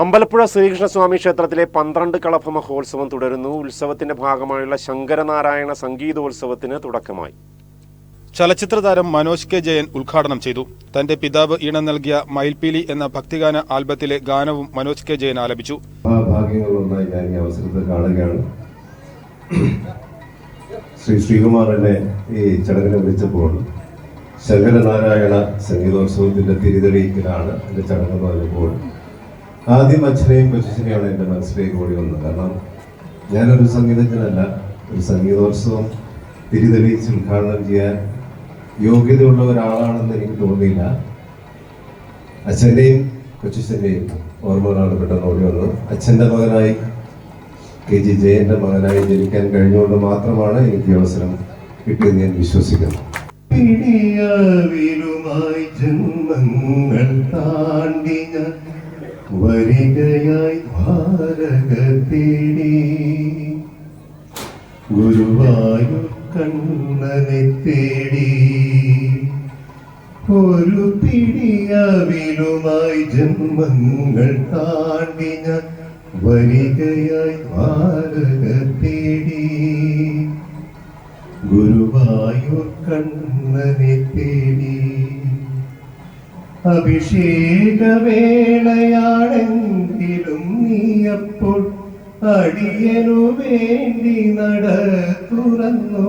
അമ്പലപ്പുഴ ശ്രീകൃഷ്ണസ്വാമി ക്ഷേത്രത്തിലെ പന്ത്രണ്ട് കളഭ മഹോത്സവം തുടരുന്നു. ഉത്സവത്തിന്റെ ഭാഗമായുള്ള ശങ്കരനാരായണ സംഗീതോത്സവത്തിന് തുടക്കമായി. ചലച്ചിത്ര താരം മനോജ് കെ ജയൻ ഉദ്ഘാടനം ചെയ്തു. തന്റെ പിതാവ് ഈണം നൽകിയ മയിൽപീലി എന്ന ഭക്തിഗാന ആൽബത്തിലെ ഗാനവും മനോജ് കെ ജയൻ ആലപിച്ചു. മഹാഭാഗ്യങ്ങളൊന്നായി ഞാൻ ഈ അവസരത്തിൽ കാണുകയാണ്. ശ്രീ ശ്രീകുമാർ എന്നെ ഈ ചടങ്ങിനെ വിളിച്ചപ്പോൾ ശങ്കരനാരായണ സംഗീതോത്സവത്തിന്റെ തിരിതെളിയിക്കലാണ് എന്റെ ചടങ്ങ് പറഞ്ഞപ്പോൾ ആദ്യം അച്ഛനെയും കൊച്ചിനെയാണ് എന്റെ മനസ്സിലേക്ക് ഓടി വന്നത്. കാരണം ഞാനൊരു സംഗീതജ്ഞനല്ല. ഒരു സംഗീതോത്സവം തിരിതെളിയിച്ച് ഉദ്ഘാടനം ചെയ്യാൻ യോഗ്യതയുള്ള ഒരാളാണെന്ന് എനിക്ക് തോന്നിയില്ല. അച്ഛന്റെയും കൊച്ചിന്റെയും ഓർമ്മകളാണ് പെട്ടെന്ന് ഓടി വന്നത്. അച്ഛന്റെ മകനായി കെ ജി ജയന്റെ മകനായി ജനിക്കാൻ കഴിഞ്ഞുകൊണ്ട് മാത്രമാണ് എനിക്ക് അവസരം കിട്ടിയെന്ന് ഞാൻ വിശ്വസിക്കുന്നു. ജന്മങ്ങൾ താണ്ടി വരികയായി ഭാരകത്തിനി ഗുരുവായു കണ്ണനെ തേടി ഒരു പിടിയാവിലുമായി ജന്മങ്ങൾ താണ്ടി ഞാൻ വരികയായി ഭാരക തേടി ഗുരുവായൂർ കണ്ണനെ തേടി അഭിഷേകവേളയാണെങ്കിലും നീയപ്പോൾ അടിയനു വേണ്ടി നട തുറന്നു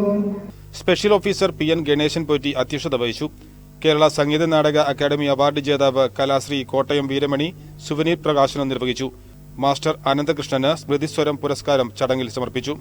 special officer P N Ganesan Potti അധ്യക്ഷത വഹിച്ചു. കേരള സംഗീത നാടക അക്കാദമി അവാർഡ് ജേതാവ് കലാശ്രീ കോട്ടയം വീരമണി സുവനീർ പ്രകാശനം നിർവഹിച്ചു. മാസ്റ്റർ അനന്തകൃഷ്ണന് സ്മൃതിസ്വരം പുരസ്കാരം ചടങ്ങിൽ സമർപ്പിച്ചു.